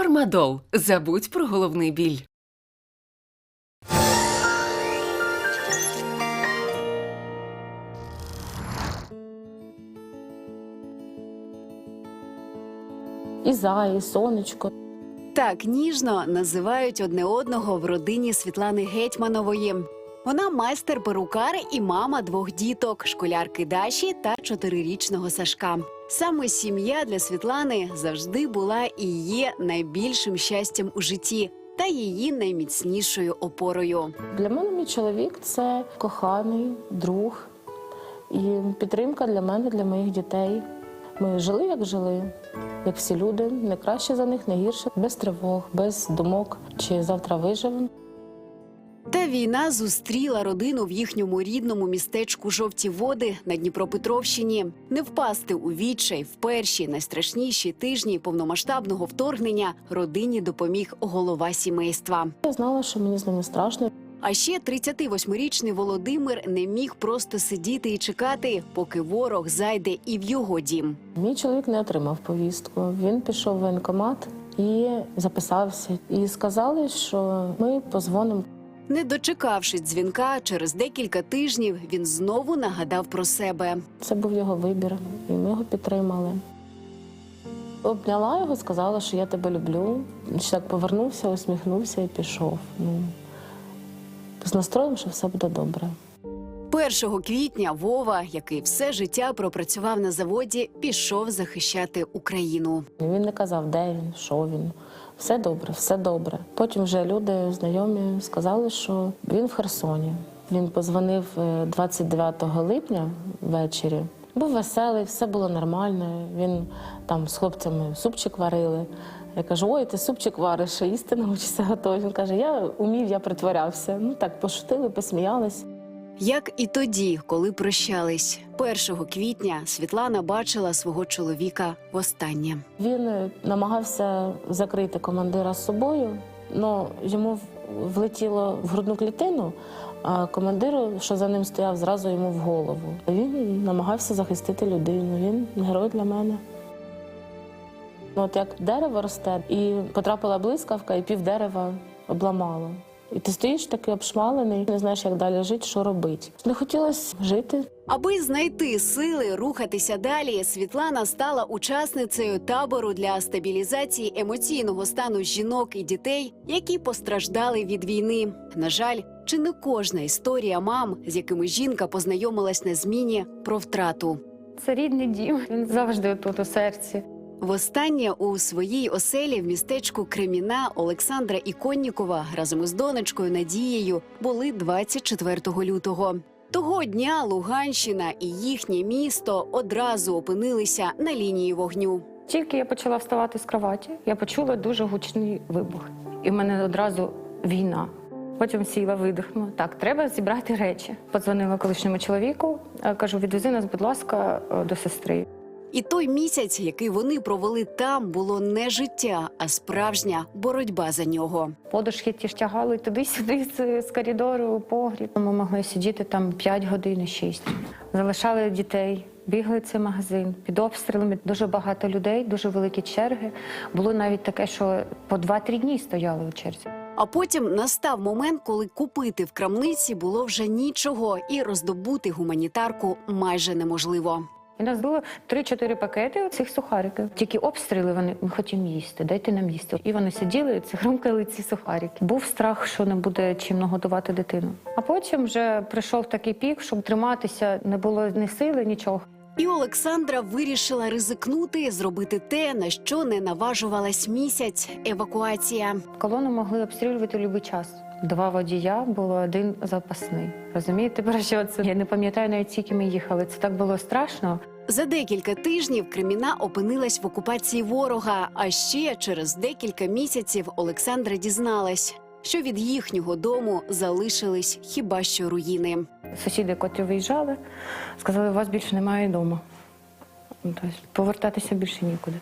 Фармадол. Забудь про головний біль. І зай, і сонечко. Так ніжно називають одне одного в родині Світлани Гетьманової. Вона майстер перукар і мама двох діток школярки Даші та чотирирічного Сашка. Саме сім'я для Світлани завжди була і є найбільшим щастям у житті та її найміцнішою опорою. Для мене мій чоловік це коханий друг і підтримка для мене, для моїх дітей. Ми жили, як жили, як всі люди, не краще за них, не гірше, без тривог, без думок, чи завтра виживемо. Та війна зустріла родину в їхньому рідному містечку Жовті Води на Дніпропетровщині. Не впасти у відчай в перші найстрашніші тижні повномасштабного вторгнення родині допоміг голова сімейства. Я знала, що мені з ними страшно. А ще 38-річний Володимир не міг просто сидіти і чекати, поки ворог зайде і в його дім. Мій чоловік не отримав повістку. Він пішов в воєнкомат і записався. І сказали, що ми позвонимо. Не дочекавшись дзвінка, через декілька тижнів він знову нагадав про себе. Це був його вибір, і ми його підтримали. Обняла його, сказала, що я тебе люблю. Ще так повернувся, усміхнувся і пішов. Ну, з настроєм, що все буде добре. 1 квітня Вова, який все життя пропрацював на заводі, пішов захищати Україну. Він не казав, де він, що він. Все добре, все добре. Потім вже люди знайомі сказали, що він в Херсоні. Він позвонив е, 29 липня ввечері. Був веселий, все було нормально. Він там з хлопцями супчик варили. Я кажу, ой, ти супчик вариш, їсти навчишся готові. Він каже, я умів, я притворявся. Ну так, пошутили, посміялись. Як і тоді, коли прощались, 1 квітня Світлана бачила свого чоловіка востаннє. Він намагався закрити командира з собою, але йому влетіло в грудну клітину, а командиру, що за ним стояв, зразу йому в голову. Він намагався захистити людину. Він герой для мене. От як дерево росте, і потрапила блискавка, і пів дерева обламало. І ти стоїш такий обшмалений, не знаєш, як далі жити, що робити. Не хотілося жити, Аби знайти сили рухатися далі, Світлана стала учасницею табору для стабілізації емоційного стану жінок і дітей, які постраждали від війни. На жаль, чи не кожна історія мам, з якими жінка познайомилась на зміні, про втрату. Це рідний дім. Він завжди тут у серці. Востаннє у своїй оселі в містечку Креміна Олександра Іконнікова разом із донечкою Надією були 24 лютого. Того дня Луганщина і їхнє місто одразу опинилися на лінії вогню. Тільки я почала вставати з кроваті, я почула дуже гучний вибух. І в мене одразу війна. Потім сіла, видихнула. Так, треба зібрати речі. Подзвонила колишньому чоловіку, е, кажу: відвези нас, будь ласка, е, до сестри. І той місяць, який вони провели там, було не життя, а справжня боротьба за нього. Подушки ті ж тягали туди-сюди з, з коридору, у погріб. Ми могли сидіти там 5 годин, 6. Залишали дітей, бігли цей магазин під обстрілами. Дуже багато людей, дуже великі черги. Було навіть таке, що по 2-3 дні стояли у черзі. А потім настав момент, коли купити в крамниці було вже нічого, і роздобути гуманітарку майже неможливо. І нас було 3-4 пакети цих сухариків. Тільки обстріли вони ми хотімо їсти, дайте нам їсти. І вони сиділи і хрумкали ці сухарики. Був страх, що не буде чим нагодувати дитину. А потім вже прийшов такий пік, щоб триматися, не було ні сили, нічого. І Олександра вирішила ризикнути, зробити те, на що не наважувалась місяць евакуація. Колону могли обстрілювати в будь-який час. Два водія було один запасний. Розумієте, про що це? Я не пам'ятаю навіть скільки ми їхали. Це так було страшно. За декілька тижнів Креміна опинилась в окупації ворога. А ще через декілька місяців Олександра дізналась, що від їхнього дому залишились хіба що руїни. Сусіди, котрі виїжджали, сказали, у вас більше немає вдома. Тобто повертатися більше нікуди.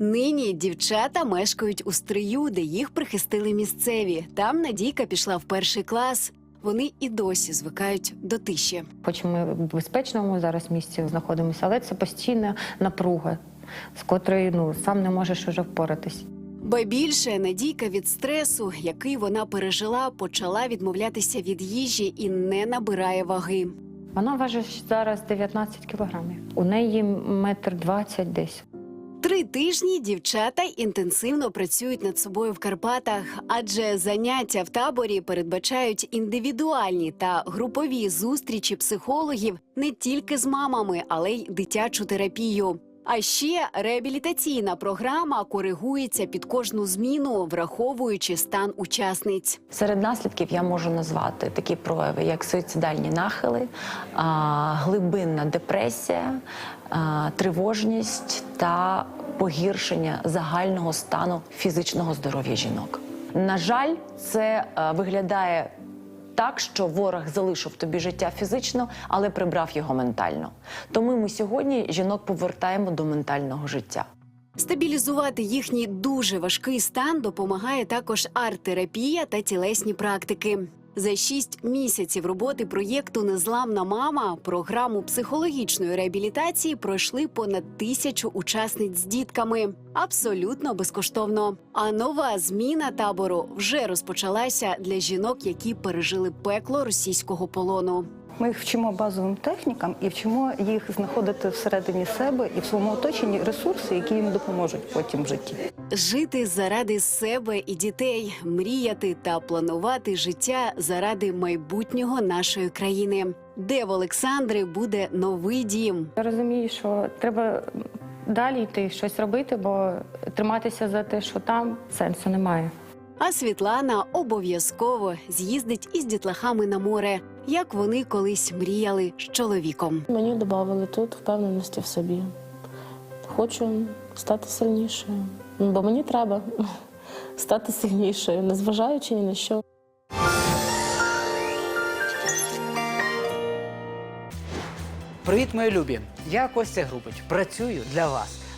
Нині дівчата мешкають у стрию, де їх прихистили місцеві. Там Надійка пішла в перший клас. Вони і досі звикають до тиші. Хоч ми в безпечному зараз місці знаходимося, але це постійна напруга, з котрої ну сам не можеш уже впоратись. Ба більше Надійка від стресу, який вона пережила, почала відмовлятися від їжі і не набирає ваги. Вона важить зараз 19 кілограмів. У неї метр двадцять десь. Три тижні дівчата інтенсивно працюють над собою в Карпатах, адже заняття в таборі передбачають індивідуальні та групові зустрічі психологів не тільки з мамами, але й дитячу терапію. А ще реабілітаційна програма коригується під кожну зміну, враховуючи стан учасниць. Серед наслідків я можу назвати такі прояви, як суїцидальні нахили, глибинна депресія, тривожність та погіршення загального стану фізичного здоров'я жінок. На жаль, це е, виглядає так, що ворог залишив тобі життя фізично, але прибрав його ментально. Тому ми сьогодні жінок повертаємо до ментального життя. Стабілізувати їхній дуже важкий стан допомагає також арт-терапія та тілесні практики. За шість місяців роботи проєкту Незламна мама програму психологічної реабілітації пройшли понад тисячу учасниць з дітками абсолютно безкоштовно. А нова зміна табору вже розпочалася для жінок, які пережили пекло російського полону. Ми їх вчимо базовим технікам і вчимо їх знаходити всередині себе і в своєму оточенні ресурси, які їм допоможуть потім в житті. Жити заради себе і дітей, мріяти та планувати життя заради майбутнього нашої країни, де в Олександри буде новий дім. Я розумію, що треба далі йти, щось робити, бо триматися за те, що там сенсу немає. А Світлана обов'язково з'їздить із дітлахами на море, як вони колись мріяли з чоловіком. Мені додали тут впевненості в собі. Хочу стати сильнішою, бо мені треба стати сильнішою, незважаючи ні на що. Привіт, мої любі! Я Костя Грубич. Працюю для вас.